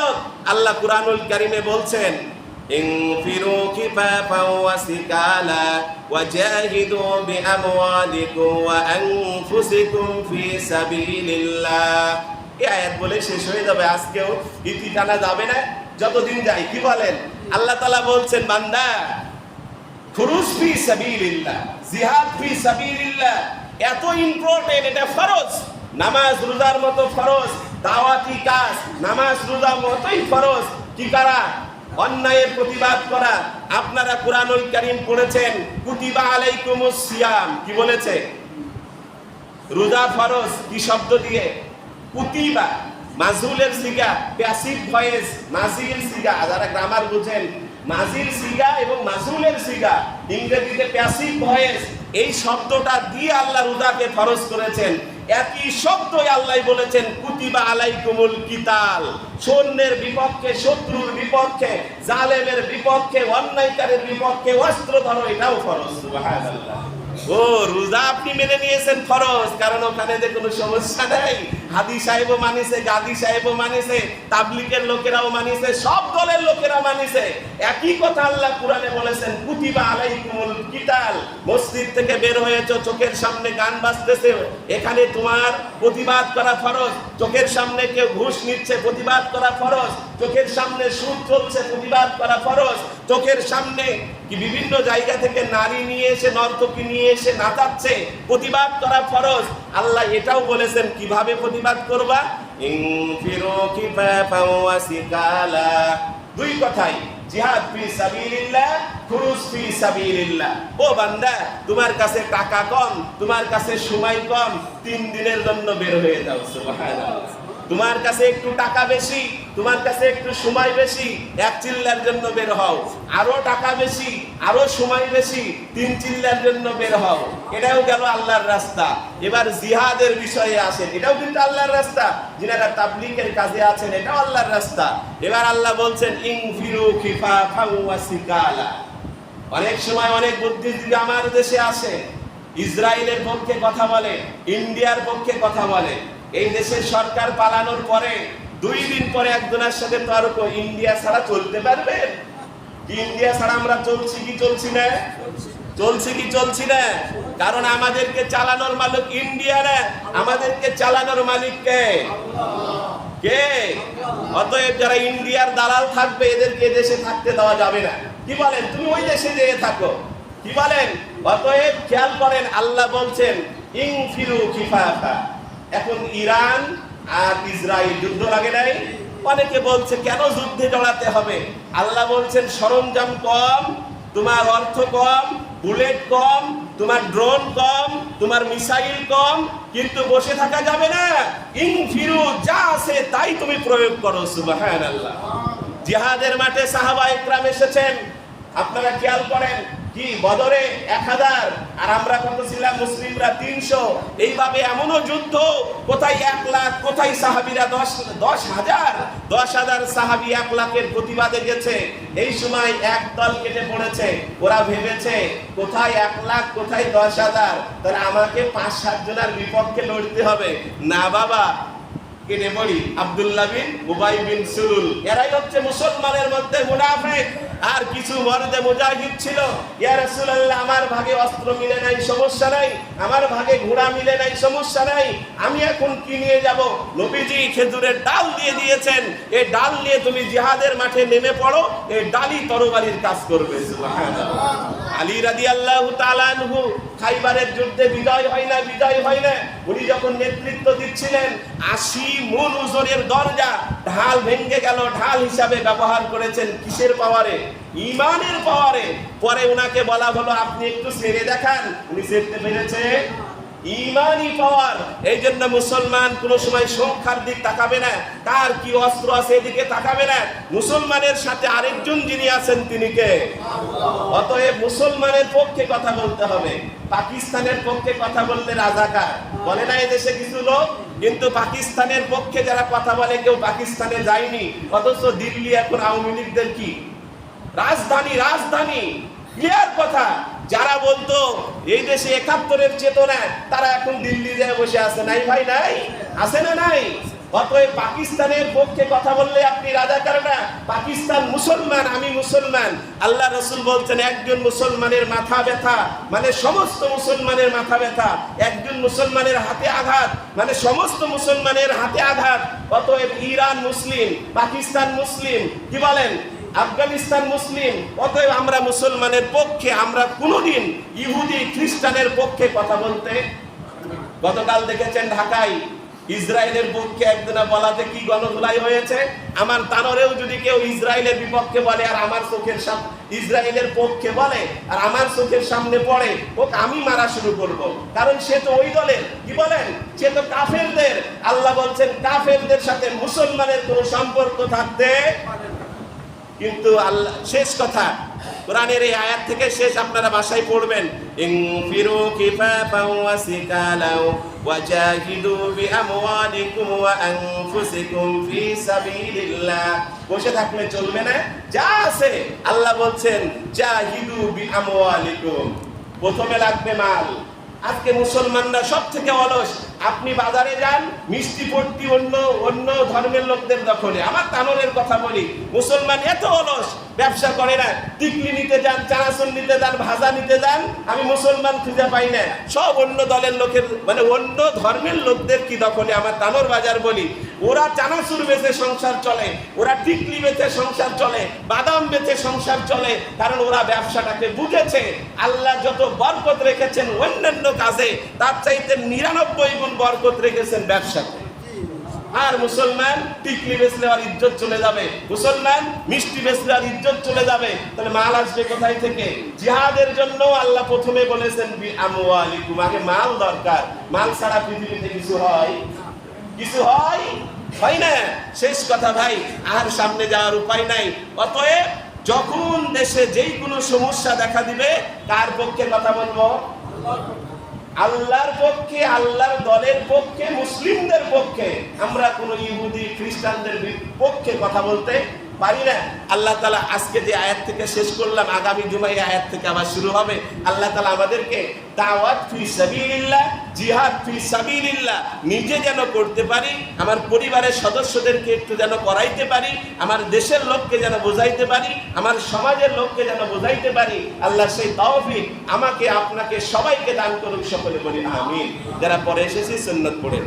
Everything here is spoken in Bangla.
আদালত আল্লাহ কুরআনুল কারিমে বলছেন انفروا خفافا وثقالا وجاهدوا بأموالكم وأنفسكم في سبيل الله এই আয়াত বলে শেষ হয়ে যাবে আজকেও ইতি টানা যাবে না যতদিন যাই কি বলেন আল্লাহ তালা বলছেন বান্দা খুরুজ ফি সাবিলিল্লাহ জিহাদ ফি সাবিলিল্লাহ এত ইম্পর্টেন্ট এটা ফরজ নামাজ রোজার মতো ফরজ দাওয়াতি কাজ নামাজ, রোজা মতোই ফরজ। কি করা? অন্যায়ের প্রতিবাদ করা। আপনারা কোরআনুল কারীম পড়েছেন, কুতিবা আলাইকুমুস সিয়াম। কি বলেছে? রোজা ফরজ, কি শব্দ দিয়ে? কুতিবা মাজুলের সিগা প্যাসিভ ভয়েস নাজিল সিগা। যারা গ্রামার বুঝেন নাজিল সিগা এবং মাজুলের সিগা, ইংরেজিতে প্যাসিভ ভয়েস এই শব্দটা দিয়ে আল্লাহ রোজাকে ফরজ করেছেন। একই শব্দ আল্লাহ বলেছেন, কুতিবা আলাইকুমুল কিতাল। সৈন্যের বিপক্ষে, শত্রুর বিপক্ষে, জালেমের বিপক্ষে, অন্যায়কারের বিপক্ষে অস্ত্র ধরো, এটাও ফরজ ও, রোজা আপনি মেনে নিয়েছেন ফরজ, কারণ ওখানে যে কোনো সমস্যা নাই। হাদি সাহেবও মানিছে, গাদি সাহেবও মানিছে তাবলিকের লোকেরাও মানিছে, সব দলের লোকেরা মানিছে। একই কথা আল্লাহ কোরআনে বলেছেন, কুতিবা আলাইকুমুল কিতাল, মসজিদ থেকে বের হয়েছো, চোখের সামনে গান বাজতেছে, এখানে তোমার প্রতিবাদ করা ফরজ। চোখের সামনে কেউ ঘুষ নিচ্ছে, প্রতিবাদ করা ফরজ। চোখের সামনে সুদ চলছে, প্রতিবাদ করা ফরজ। চোখের সামনে কি বিভিন্ন জায়গা থেকে নারী নিয়ে এসে, নর্তকী নিয়ে এসে নাচাচ্ছে, প্রতিবাদ করা ফরজ। আল্লাহ এটাও বলেছেন, কীভাবে প্রতিবাদ করবা? দুই কথাই, জিহাদ ফি সাবিলিল্লাহ, খুরুজ ফি সাবিলিল্লাহ। ও বান্দা, তোমার কাছে টাকা কম, তোমার কাছে সময় কম, তিন দিনের জন্য বের হয়ে যাও, সুবহানাল্লাহ। তোমার কাছে একটু টাকা বেশি, তোমার কাছে একটু সময় বেশি, এক চিল্লার জন্য বের হও। আরও টাকা বেশি, আরও সময় বেশি, তিন চিল্লার জন্য বের হও। এটাও গেল আল্লাহর রাস্তা। এবার জিহাদের বিষয়ে আসেন। এটাও কিন্তু আল্লাহর রাস্তা। যিনারা তাবলিকের কাজে আছেন, এটাও আল্লাহর রাস্তা। এবার আল্লাহ বলছেন ইং ফিরু খিফা ফাউয়াসিকালা অনেক সময় অনেক বুদ্ধিজীবী আমার দেশে আসে। ইসরায়েলের পক্ষে কথা বলে, ইন্ডিয়ার পক্ষে কথা বলে। এই দেশের সরকার পালানোর পরে দুই দিন পরে একজনের সাথে তর্ক ইন্ডিয়া ছাড়া চলতে পারবেন কি ইন্ডিয়া ছাড়া আমরা চলছি কি চলছি না? চলছি কি চলছি না? কারণ আমাদেরকে চালানোর মালিক ইন্ডিয়া না, আমাদেরকে চালানোর মালিক কে? কে? অতএব যারা ইন্ডিয়ার দালাল থাকবে, এদেরকে দেশে থাকতে দেওয়া যাবে না। কি বলেন? তুমি ওই দেশে যেয়ে থাকো। কি বলেন? অতএব খেয়াল করেন, আল্লাহ বলছেন ইং ফিরু খিফাফা। এখন ইরান আর ইসরায়েল যুদ্ধ লাগে নাই? অনেকে বলছে, কেন যুদ্ধে জড়াতে হবে? আল্লাহ বলছেন, সরঞ্জাম কম, তোমার অর্থ কম, বুলেট কম, তোমার ড্রোন কম, তোমার মিসাইল কম, কিন্তু বসে থাকা যাবে না। ইং ফিরু, যা আছে তাই তুমি প্রয়োগ করো। সুবহানাল্লাহ। জিহাদের মাঠে সাহাবা ইকরাম এসেছেন। আপনারা খেয়াল করেন কি বদরে এক হাজার? আর আমরা কত ছিলাম? মুসলিমরা তিনশো। এইভাবে এমনও যুদ্ধ, কোথায় এক লাখ, কোথায় সাহাবিরা দশ দশ হাজার? দশ হাজার সাহাবি এক লাখের প্রতিবাদে গেছে। এই সময় এক দল কেটে পড়েছে। ওরা ভেবেছে, কোথায় এক লাখ, কোথায় দশ হাজার? তাহলে আমাকে পাঁচ সাত জনের বিপক্ষে লড়তে হবে। না বাবা, কেটে পড়ি। আব্দুল্লাহ বিন উবাই বিন সুলুল। এরাই হচ্ছে মুসলমানের মধ্যে মুনাফিক। আর কিছু মর্দে মুজাহিদ ছিল। ইয়া রাসূলুল্লাহ, আমার ভাগে অস্ত্র মিলে নাই, সমস্যা নাই। আমার ভাগে ঘোড়া মিলে নাই, সমস্যা নাই। আমি এখন কি নিয়ে যাব? নবীজি খেজুরের ডাল দিয়ে দিয়েছেন। এই ডাল নিয়ে তুমি জিহাদের মাঠে নেমে পড়ো, এই ডালই তরবারির কাজ করবে, সুবহানাল্লাহ। আলী রাদি আল্লাহ তালানহু খাইবারের যুদ্ধে বিজয় হয় না, বিজয় হয় না। উনি যখন নেতৃত্ব দিচ্ছিলেন, আশি মূল ওজনের দরজা ঢাল ভেঙ্গে গেল, ঢাল হিসাবে ব্যবহার করেছেন কিসের পাওয়ারে? ইমানের পাওয়ারে। পরে ওনাকে বলা হলো, আপনি একটু সেরে দেখান। উনি সেরতে পেরেছে ইমানই পাওয়ার। এই জন্য মুসলমান কোনো সময় সংখ্যার দিক তাকাবে না কার কি অস্ত্র আছে এদিকে তাকাবে না। মুসলমানের সাথে আরেকজন যিনি আছেন তিনি কে? অতএব মুসলমানের পক্ষে কথা বলতে হবে। পাকিস্তানের পক্ষে কথা বলতে রাজাকার। বলে না এদেশে কিছু লোক? কিন্তু পাকিস্তানের পক্ষে যারা কথা বলে, কেউ পাকিস্তানে যায়নি। অথচ দিল্লি এখন আওয়ামী লীগদের কি? রাজধানী রাজধানী। ক্লিয়ার কথা। যারা বলতো, এই দেশে একাত্তরের চেতনা, তারা এখন দিল্লি যায় বসে আছে। নাই ভাই, নাই। আছে না নাই? অতএব পাকিস্তানের পক্ষে কথা বললে আপনি রাজাকার না? পাকিস্তান মুসলমান, আমি মুসলমান। আল্লাহ রসুল বলছেন, একজন মুসলমানের মাথা ব্যথা মানে সমস্ত মুসলমানের মাথা ব্যথা। একজন মুসলমানের হাতে আঘাত মানে সমস্ত মুসলমানের হাতে আঘাত। অতএব ইরান মুসলিম, পাকিস্তান মুসলিম, কি বলেন? আফগানিস্তান মুসলিম, অতএব আমরা মুসলমানের পক্ষে, আমরা কোনোদিন ইহুদি, খ্রিস্টানের পক্ষে কথা বলতে গতকাল দেখেছেন ঢাকায়, ইসরায়েলের পক্ষে একদিনে বলাতে কি গণধুলাই হয়েছে? আমার তানরেও যদি কেউ ইসরায়েলের বিপক্ষে বলে, আর আমার চোখের সামনে ইসরায়েলের পক্ষে বলে, আর আমার চোখের সামনে পড়ে ওকে আমি মারা শুরু করব। কারণ সে তো ওই দলের, কি বলেন? সে তো কাফেরদের। আল্লাহ বলছেন, কাফেরদের সাথে মুসলমানের কোনো সম্পর্ক থাকতে কিন্তু আল্লাহ, শেষ কথা, কোরআনের এই আয়াত থেকে শেষ আপনারা বাসায় পড়বেন। ইনফিরু কিফাফাও ওয়া সিকালাও ওয়াজাহিদু বিআমওয়ালিকুম ওয়া আনফুসিকুম ফি সাবিলিল্লাহ। বসে থাকলে চলবে না? যা আছে, আল্লাহ বলছেন, জাহিদু বিআমওয়ালিকুম। প্রথমে লাগবে মাল। আজকে মুসলমানরা সব থেকে অলস। আপনি বাজারে যান, মিষ্টি পট্টি অন্য অন্য ধর্মের লোকদের দখলে। আমার তানরের কথা বলি, মুসলমান এত অলস, ব্যবসা করে না। টিকলি নিতে যান, চানাচুর নিতে যান, ভাজা নিতে যান, আমি মুসলমান খুঁজে পাই না। সব অন্য দলের লোকের মানে অন্য ধর্মের লোকদের কি দখলে? আমার তানর বাজার বলি ওরা চানাচুর বেচে সংসার চলে, ওরা টিকলি বেচে সংসার চলে, বাদাম বেচে সংসার চলে, কারণ ওরা ব্যবসাটাকে বুঝেছে। আল্লাহ যত বরকত রেখেছেন অন্যান্য কাজে, তার চাইতে নিরানব্বই গুণ বরকত রেখেছেন ব্যবসাতে আর মুসলমান টিকলি বেচলে আর ইজ্জত চলে যাবে। মুসলমান মিষ্টি বেচলে আর ইজ্জত চলে যাবে। তাহলে মাল আসবে কোথায় থেকে? জিহাদের জন্য আল্লাহ প্রথমে বলেছেন মাল দরকার। মাল ছাড়া পৃথিবীতে কিছু হয়? কিছু হয়? হয় না। শেষ কথা ভাই, আর সামনে যাওয়ার উপায় নাই। অতএব যখন দেশে যেই কোনো সমস্যা দেখা দিবে তার পক্ষে কথা বলব? আল্লাহর পক্ষে, আল্লাহর দলের পক্ষে, মুসলিমদের পক্ষে। আমরা কোনো ইহুদি, খ্রিস্টানদের পক্ষে কথা বলতে পারি না। আল্লাহ তালা আজকে যে আয়াত থেকে শেষ করলাম, আগামী জুমাই আয়াত থেকে আবার শুরু হবে। আল্লাহ তালা আমাদেরকে নিজে যেন করতে পারি, আমার পরিবারের সদস্যদেরকে একটু যেন করাইতে পারি, আমার দেশের লোককে যেন বোঝাইতে পারি, আমার সমাজের লোককে যেন বোঝাইতে পারি। আল্লাহ সেই তৌফিক আমাকে, আপনাকে সবাইকে দান করুক, সকলে বলি আমিন। যারা পরে এসেছি, সুন্নত পড়ে